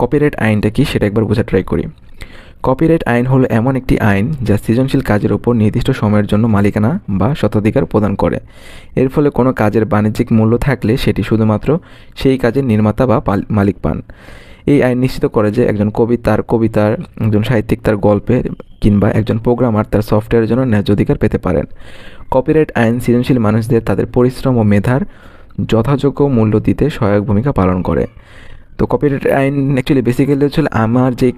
Copyright আইনটা কি সেটা একবার বোঝা ট্রাই করি। কপিরাইট আইন হলো এমন একটি আইন যা সৃজনশীল কাজের উপর নির্দিষ্ট সময়ের জন্য মালিকানা বা স্বত্বাধিকার প্রদান করে। এর ফলে কোনো কাজের বাণিজ্যিক মূল্য থাকলে সেটি শুধুমাত্র সেই কাজের নির্মাতা বা মালিক পান। এই আইন নিশ্চিত করে যে একজন কবি তার কবিতার, একজন সাহিত্যিক তার গল্পের কিংবা একজন প্রোগ্রামার তার সফটওয়্যারের জন্য ন্যায্য অধিকার পেতে পারেন। কপিরাইট আইন সৃজনশীল মানুষদের তাদের পরিশ্রম ও মেধার যথাযোগ্য মূল্য দিতে সহায়ক ভূমিকা পালন করে। তো কপিরাইট আইন অ্যাকচুয়ালি বেসিক্যালি হচ্ছে আমার যে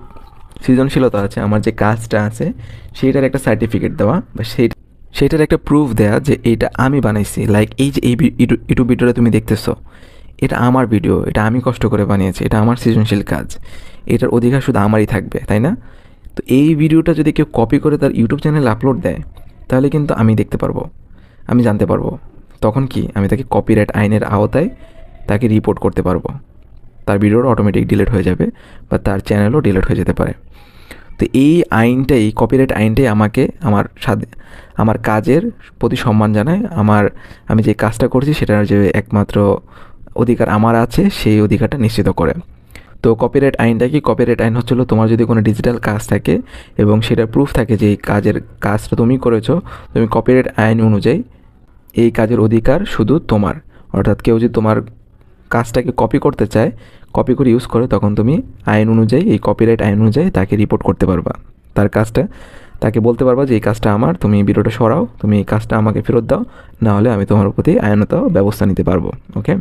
সৃজনশীলতা আছে, আমার যে কাজটা আছে, সেইটার একটা সার্টিফিকেট দেওয়া বা সেই, সেইটার একটা প্রুফ দেওয়া যে এইটা আমি বানাইছি। লাইক এই যে এই ইউটিউব ভিডিওটা তুমি দেখতেছো, এটা আমার ভিডিও এটা আমি কষ্ট করে বানিয়েছি, এটা আমার সৃজনশীল কাজ। এটার অধিকার শুধু আমারই থাকবে, তাই না? তো এই ভিডিওটা যদি কেউ কপি করে তার ইউটিউব চ্যানেলে আপলোড দেয়, তাহলে কিন্তু আমি দেখতে পারব, আমি জানতে পারব। তখন কি আমি তাকে কপিরাইট আইনের আওতায় তাকে রিপোর্ট করতে পারব? তার ভিডিওটা অটোমেটিক ডিলিট হয়ে যাবে বা তার চ্যানেলও ডিলিট হয়ে যেতে পারে। তো এই আইনটাই কপিরাইট আইনটাই আমাকে, আমার সাথে আমার কাজের প্রতি সম্মান জানায়। আমার, আমি যে কাজটা করছি সেটার যে একমাত্র অধিকার আমার আছে, সেই অধিকারটা নিশ্চিত করে। তো কপিরাইট আইনটা কি? কপিরাইট আইন হচ্ছিল তোমার যদি কোনো ডিজিটাল কাজ থাকে এবং সেটার প্রুফ থাকে যে এই কাজের কাজটা তুমি করেছ, তুমি কপিরাইট আইন অনুযায়ী এই কাজের অধিকার শুধু তোমার। অর্থাৎ কেউ যদি তোমার কাজটাকে কপি করতে চায় কপি করে ইউজ করে, তখন তুমি আইন অনুযায়ী, এই কপিরাইট আইন অনুযায়ী তাকে রিপোর্ট করতে পারবা। তার কাজটা, তাকে বলতে পারবা যে, এই কাজটা আমার, তুমি ভিডিওটা সরাও, তুমি এই কাজটা আমাকে ফেরত দাও, নাহলে আমি তোমার প্রতি আইনত ব্যবস্থা নিতে পারব। ওকে